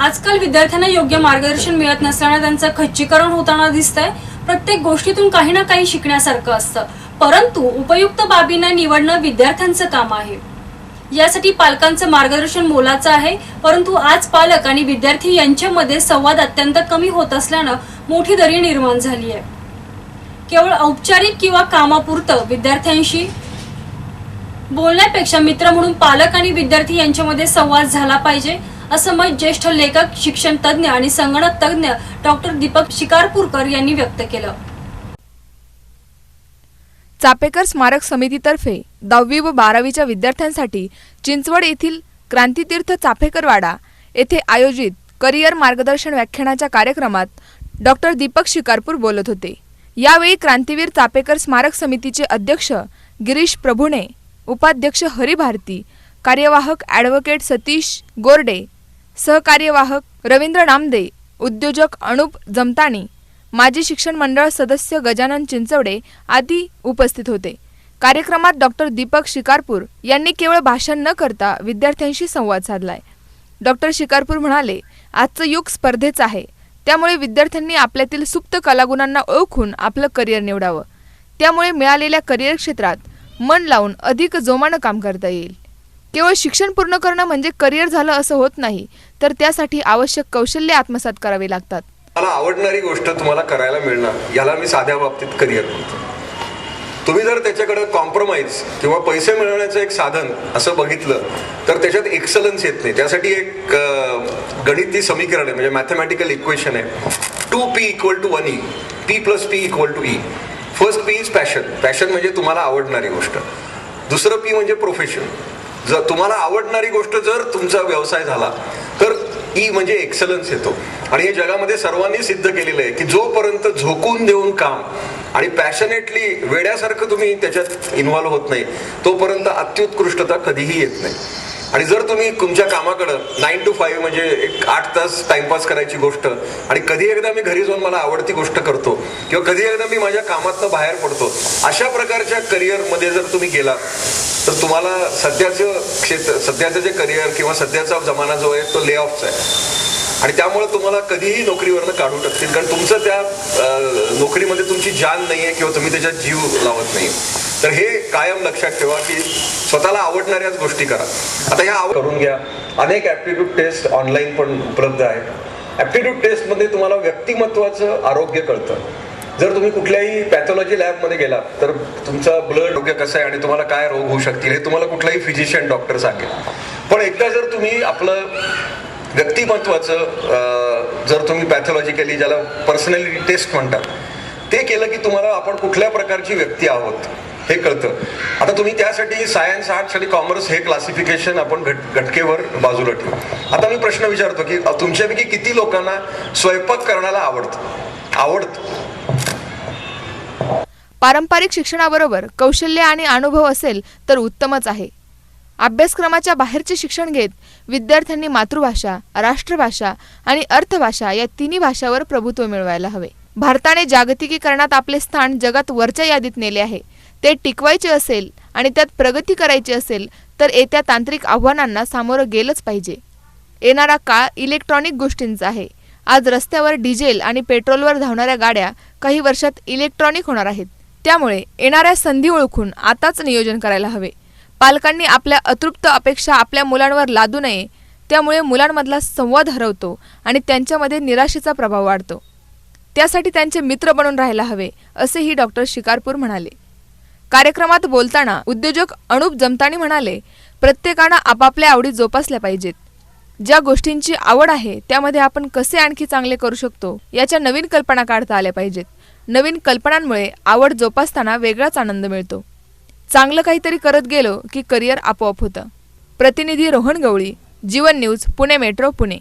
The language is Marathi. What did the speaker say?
आजकाल विद्यार्थ्यांना योग्य मार्गदर्शन मिळत नसल्याने त्यांचं खच्चीकरण होताना दिसतंय. प्रत्येक गोष्टीतून काही ना काही शिकण्यासारखं असतं. परंतु उपयुक्त बाबींना निवडणं विद्यार्थ्यांचं काम आहे. यासाठी पालकांचं मार्गदर्शन मोलाचं आहे. परंतु आज पालक आणि विद्यार्थी यांच्यामध्ये संवाद अत्यंत कमी होत असल्यानं मोठी दरी निर्माण झाली आहे केवळ औपचारिक किंवा कामापुरतं विद्यार्थ्यांशी बोलण्यापेक्षा मित्र म्हणून पालक आणि विद्यार्थी यांच्यामध्ये संवाद झाला पाहिजे. असं मत ज्येष्ठ लेखक शिक्षण तज्ज्ञ आणि संगणक तज्ज्ञ डॉक्टर दीपक शिकारपूरकर यांनी व्यक्त केलं. चापेकर स्मारक समितीतर्फे दहावी व बारावीच्या विद्यार्थ्यांसाठी चिंचवड येथील क्रांतीतीर्थ चापेकरवाडा येथे आयोजित करिअर मार्गदर्शन व्याख्यानाच्या कार्यक्रमात डॉक्टर दीपक शिकारपूर बोलत होते. यावेळी क्रांतीवीर चापेकर स्मारक समितीचे अध्यक्ष गिरीश प्रभुणे उपाध्यक्ष हरी भारती कार्यवाहक ॲडव्होकेट सतीश गोरडे सहकार्यवाहक रवींद्र नामदे उद्योजक अनुप जमताणी माजी शिक्षण मंडळ सदस्य गजानन चिंचवडे आदी उपस्थित होते. कार्यक्रमात डॉक्टर दीपक शिकारपूर यांनी केवळ भाषण न करता विद्यार्थ्यांशी संवाद साधलाय. डॉक्टर शिकारपूर म्हणाले आजचं युग स्पर्धेचं आहे. त्यामुळे विद्यार्थ्यांनी आपल्यातील सुप्त कलागुणांना ओळखून आपलं करिअर निवडावं. त्यामुळे मिळालेल्या करिअर क्षेत्रात मन लावून अधिक जोमानं काम करता येईल. केवळ शिक्षण पूर्ण करणं म्हणजे करिअर झालं असं होत नाही तर त्यासाठी आवश्यक कौशल्य आत्मसात करावी लागतात. मला आवडणारी गोष्ट तुम्हाला करायला मिळणार याला मी साध्या बाबतीत करिअर म्हणतो. तुम्ही जर त्याच्याकडे कॉम्प्रोमाइज किंवा पैसे मिळवण्याचं एक साधन असं बघितलं तर त्याच्यात एक्सलन्स येत नाही. त्यासाठी एक गणिती समीकरण आहे म्हणजे मॅथमॅटिकल इक्वेशन आहे. Two P equal to one E P plus P equal to E first P is passion passion म्हणजे तुम्हाला आवडणारी गोष्ट. दुसरं पी म्हणजे प्रोफेशन जर तुम्हाला आवडणारी गोष्ट जर तुमचा व्यवसाय झाला तर ई म्हणजे एक्सलन्स येतो. आणि हे जगामध्ये सर्वांनी सिद्ध केलेलं आहे की जोपर्यंत झोकून देऊन काम आणि पॅशनेटली वेड्यासारखं तुम्ही त्याच्यात इन्व्हॉल्व्ह होत नाही तोपर्यंत अत्युत्कृष्टता कधीही येत नाही. आणि जर तुम्ही तुमच्या कामाकडं नाईन टू फाईव्ह म्हणजे एक आठ तास टाइमपास करायची गोष्ट आणि कधी एकदा मी घरी जाऊन मला आवडती गोष्ट करतो किंवा कधी एकदा मी माझ्या कामातनं बाहेर पडतो अशा प्रकारच्या करिअरमध्ये जर तुम्ही गेलात तर तुम्हाला सध्याचं क्षेत्र सध्याचं जे करिअर किंवा सध्याचा जमाना जो आहे तो ले ऑफचा आहे. आणि त्यामुळे तुम्हाला कधीही नोकरीवरनं काढू टाकतील कारण तुमचं त्या नोकरीमध्ये तुमची जान नाही आहे किंवा तुम्ही त्याच्यात जीव लावत नाही. तर हे कायम लक्षात ठेवा की स्वतःला आवडणाऱ्याच गोष्टी करा. आता ह्या आवड करून घ्या. अनेक ॲप्टिट्यूड टेस्ट ऑनलाईन पण उपलब्ध आहेत. ऍप्टिट्यूड टेस्टमध्ये तुम्हाला व्यक्तिमत्वाचं आरोग्य कळतं. जर तुम्ही कुठल्याही पॅथॉलॉजी लॅबमध्ये गेला तर तुमचा ब्लड डोक्या कसं आहे आणि तुम्हाला काय रोग होऊ शकतील हे तुम्हाला कुठलाही फिजिशियन डॉक्टर सांगेल. पण एकदा जर तुम्ही आपलं व्यक्तिमत्वाचं जर तुम्ही पॅथॉलॉजिकली ज्याला पर्सनॅलिटी टेस्ट म्हणतात ते केलं की तुम्हाला आपण कुठल्या प्रकारची व्यक्ती आहोत हे कळतं. आता तुम्ही त्यासाठी सायन्स आर्ट्स आणि कॉमर्स हे क्लासिफिकेशन आपण घट घटकेवर बाजूला ठेवू. आता मी प्रश्न विचारतो की तुमच्यापैकी किती लोकांना स्वयंपाक करण्याला आवडतं? आवडतं. पारंपरिक शिक्षणाबरोबर कौशल्य आणि अनुभव असेल तर उत्तमच आहे. अभ्यासक्रमाच्या बाहेरचे शिक्षण घेत विद्यार्थ्यांनी मातृभाषा राष्ट्रभाषा आणि अर्थभाषा या तिन्ही भाषावर प्रभुत्व मिळवायला हवे. भारताने जागतिकीकरणात आपले स्थान जगात वरच्या यादीत नेले आहे. ते टिकवायचे असेल आणि त्यात प्रगती करायची असेल तर येत्या तांत्रिक आव्हानांना सामोरं गेलंच पाहिजे. येणारा काळ इलेक्ट्रॉनिक गोष्टींचा आहे. आज रस्त्यावर डिझेल आणि पेट्रोलवर धावणाऱ्या गाड्या काही वर्षात इलेक्ट्रॉनिक होणार आहेत. त्यामुळे येणाऱ्या संधी ओळखून आताच नियोजन करायला हवे. पालकांनी आपल्या अतृप्त अपेक्षा आपल्या मुलांवर लादू नये त्यामुळे मुलांमधला संवाद हरवतो आणि त्यांच्यामध्ये निराशेचा प्रभाव वाढतो. त्यासाठी त्यांचे मित्र बनून राहायला हवे असेही डॉक्टर शिकारपूर म्हणाले. कार्यक्रमात बोलताना उद्योजक अणूप जमतानी म्हणाले प्रत्येकानं आपापल्या आवडी जोपासल्या पाहिजेत. ज्या गोष्टींची आवड आहे त्यामध्ये आपण कसे आणखी चांगले करू शकतो याच्या नवीन कल्पना काढता आल्या पाहिजेत. नवीन कल्पनांमुळे आवड जोपासताना वेगळाच आनंद मिळतो. चांगलं काहीतरी करत गेलो की करिअर आपोआप होतं. प्रतिनिधी रोहन गवळी जीवन न्यूज पुणे मेट्रो पुणे.